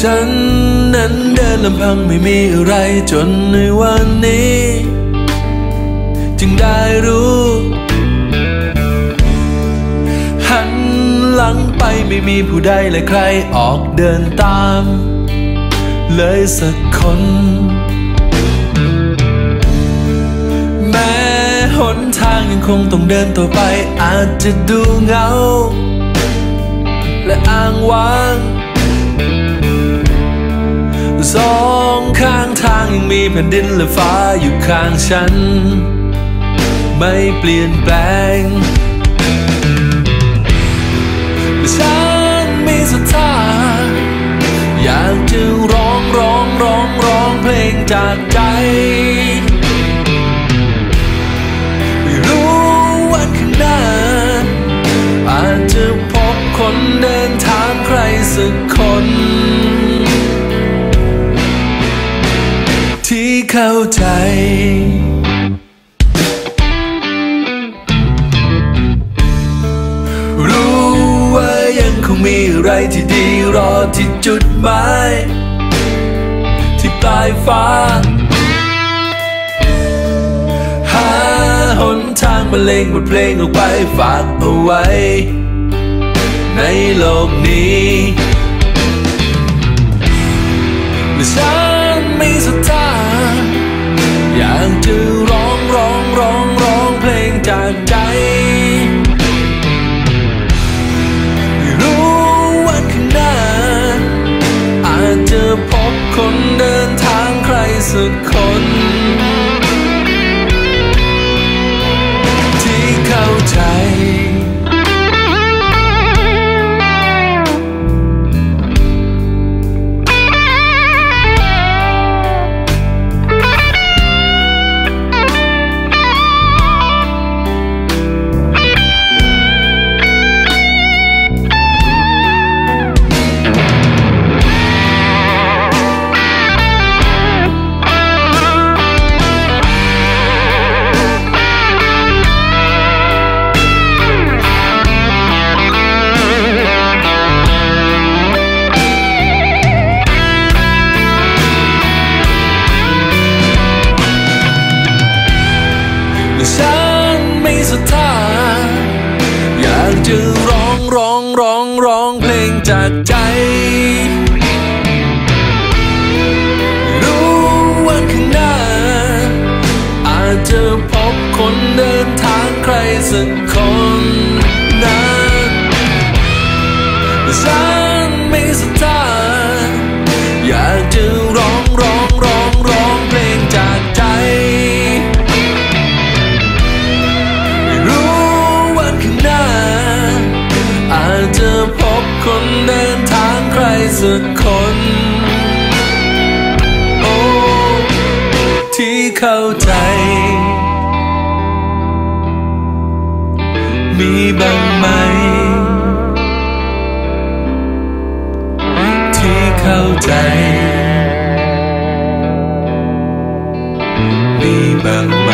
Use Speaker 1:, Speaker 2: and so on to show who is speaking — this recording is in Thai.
Speaker 1: ฉันนั้นเดินลำพังไม่มีอะไรจนในวันนี้ จึงได้รู้ หันหลังไปไม่มีผู้ใดและใครออกเดินตาม เลยสักคน แม้หนทางยังคงต้องเดินต่อไปอาจจะดูเหงา และอ้างว้าง สองข้างทางยังมีแผ่นดินและฟ้าอยู่ข้างฉัน ไม่เปลี่ยนแปลงฉันมีศรัทธาอยากจะร้องร้องร้องร้องเพลงจากใจ เข้าใจ รู้ว่ายังคงมีอะไรที่ดีรอที่จุดหมายที่ปลายฟ้า หาหนทางบรรเลงบทเพลงออกไปฝากเอาไว้ ในโลกนี้และฉัน สักคน นมีศรัทธาอยากจะร้องร้องร้องร้องเพลงจากใจ รู้วันข้างหน้า อาจจะพบคนเดินทางใครสักคนักคน โอ้ ที่เข้าใจ มีบ้างไหม ที่เข้าใจ มีบ้างไหม